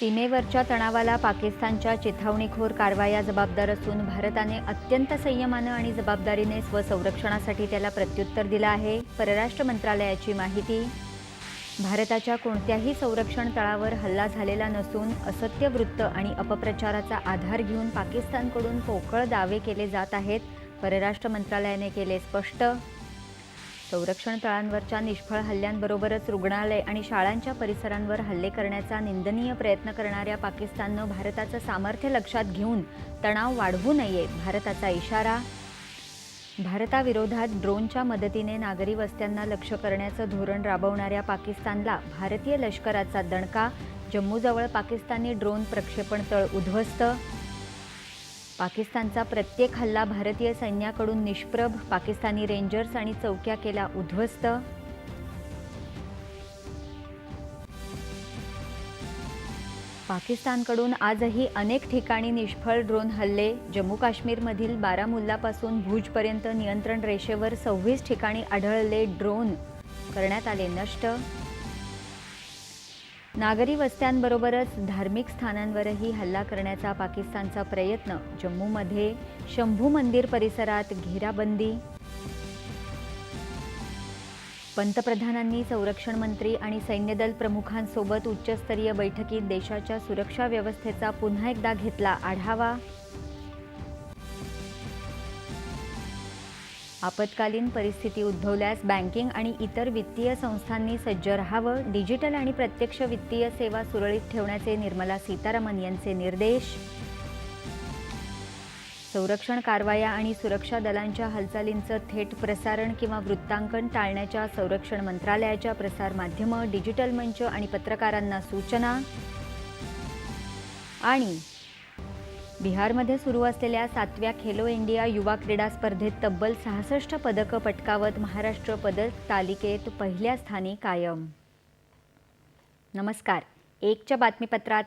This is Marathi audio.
सीमेवरच्या तणावाला पाकिस्तानच्या चिथावणीखोर कारवाया जबाबदार असून भारताने अत्यंत संयमानं आणि जबाबदारीने स्वसंरक्षणासाठी त्याला प्रत्युत्तर दिलं आहे. परराष्ट्र मंत्रालयाची माहिती. भारताच्या कोणत्याही संरक्षण तळावर हल्ला झालेला नसून असत्य वृत्त आणि अपप्रचाराचा आधार घेऊन पाकिस्तानकडून पोकळ दावे केले जात आहेत. परराष्ट्र मंत्रालयाने केले स्पष्ट. संरक्षण तळांवरच्या निष्फळ हल्ल्यांबरोबरच रुग्णालय आणि शाळांच्या परिसरांवर हल्ले करण्याचा निंदनीय प्रयत्न करणाऱ्या पाकिस्ताननं भारताचं सामर्थ्य लक्षात घेऊन तणाव वाढवू नये भारताचा इशारा. भारताविरोधात ड्रोनच्या मदतीने नागरी वस्त्यांना लक्ष्य करण्याचं धोरण राबवणाऱ्या पाकिस्तानला भारतीय लष्कराचा दणका जम्मूजवळ पाकिस्तानी ड्रोन प्रक्षेपण तळ उद्ध्वस्त पाकिस्तानचा प्रत्येक हल्ला भारतीय सैन्याकडून निष्प्रभ पाकिस्तानी रेंजर्स आणि चौक्या केला उद्ध्वस्त. पाकिस्तानकडून आजही अनेक ठिकाणी निष्फळ ड्रोन हल्ले. जम्मू काश्मीरमधील बारामुल्लापासून भुजपर्यंत नियंत्रण रेषेवर सव्वीस ठिकाणी आढळले ड्रोन. करण्यात आले नष्ट. नागरी वस्त्यांबरोबरच धार्मिक स्थानांवरही हल्ला करण्याचा पाकिस्तानचा प्रयत्न. जम्मूमध्ये शंभू मंदिर परिसरात घेराबंदी. पंतप्रधानांनी संरक्षण मंत्री आणि सैन्यदल प्रमुखांसोबत उच्चस्तरीय बैठकीत देशाच्या सुरक्षा व्यवस्थेचा पुन्हा एकदा घेतला आढावा. आपत्कालीन परिस्थिती उद्भवल्यास बँकिंग आणि इतर वित्तीय संस्थांनी सज्ज राहावं. डिजिटल आणि प्रत्यक्ष वित्तीय सेवा सुरळीत ठेवण्याचे निर्मला सीतारामन यांचे निर्देश. संरक्षण कारवाया आणि सुरक्षा दलांच्या हालचालींचं थेट प्रसारण किंवा वृत्तांकन टाळण्याच्या संरक्षण मंत्रालयाच्या प्रसारमाध्यमं डिजिटल मंच आणि पत्रकारांना सूचना. आणि बिहारमध्ये सुरू असलेल्या सातव्या खेलो इंडिया युवा क्रीडा स्पर्धेत तब्बल सहासष्ट पदकं पटकावत महाराष्ट्र पदक तालिकेत पहिल्या स्थानी कायम. नमस्कार. एकच्या बातमीपत्रात